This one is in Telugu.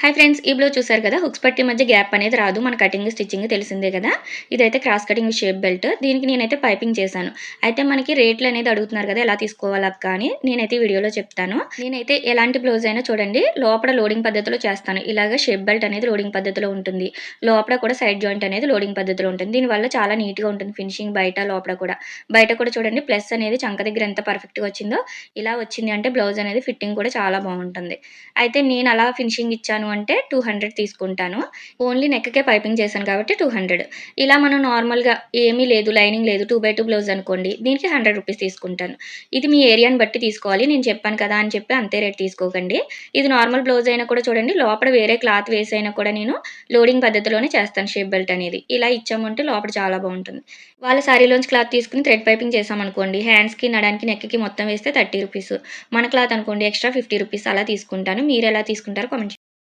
హాయ్ ఫ్రెండ్స్ ఈ బ్లౌజ్ చూసారు కదా? హుక్స్ పట్టి మధ్య గ్యాప్ అనేది రాదు. మన కటింగ్ స్టిచ్చింగ్ తెలిసిందే కదా? ఇదైతే క్రాస్ కటింగ్ షేప్ బెల్ట్ దీనికి నేనైతే పైపింగ్ చేశాను. అయితే మనకి రేట్లు అనేది అడుగుతున్నారు కదా ఎలా తీసుకోవాలక్క అని నేనైతే వీడియోలో చెప్తాను. నేనైతే ఎలాంటి బ్లౌజ్ అయినా చూడండి లోపల లోడింగ్ పద్ధతిలో చేస్తాను. ఇలాగ షేప్ బెల్ట్ అనేది లోడింగ్ పద్ధతిలో ఉంటుంది. లోపల కూడా సైడ్ జాయింట్ అనేది లోడింగ్ పద్ధతిలో ఉంటుంది. దీనివల్ల చాలా నీట్గా ఉంటుంది ఫినిషింగ్ బయట లోపల కూడా. బయట కూడా చూడండి ప్లస్ అనేది చంక దగ్గర ఎంత పర్ఫెక్ట్గా వచ్చిందో ఇలా వచ్చింది అంటే బ్లౌజ్ అనేది ఫిట్టింగ్ కూడా చాలా బాగుంటుంది. అయితే నేను అలా ఫినిషింగ్ ఇచ్చాను అంటే టూ హండ్రెడ్ తీసుకుంటాను. ఓన్లీ నెక్కే పైపింగ్ చేశాను కాబట్టి టూ హండ్రెడ్. ఇలా మనం నార్మల్గా ఏమీ లేదు లైనింగ్ లేదు టూ బై టూ బ్లౌజ్ అనుకోండి దీనికి హండ్రెడ్ రూపీస్ తీసుకుంటాను. ఇది మీ ఏరియాని బట్టి తీసుకోవాలి. నేను చెప్పాను కదా అని చెప్పి అంతే రేట్ తీసుకోకండి. ఇది నార్మల్ బ్లౌజ్ అయినా కూడా చూడండి లోపల వేరే క్లాత్ వేసైనా అయినా కూడా నేను లోడింగ్ పద్ధతిలోనే చేస్తాను షేప్ బెల్ట్ అనేది. ఇలా ఇచ్చామంటే లోపల చాలా బాగుంటుంది. వాళ్ళ శారీలోంచి క్లాత్ తీసుకుని థ్రెడ్ పైపింగ్ చేసామనుకోండి హ్యాండ్స్కి నడానికి నెక్కి మొత్తం వేస్తే థర్టీ రూపీస్. మన క్లాత్ అనుకోండి ఎక్స్ట్రా ఫిఫ్టీ రూపీస్ అలా తీసుకుంటాను. మీరు ఎలా తీసుకుంటారో కామెంట్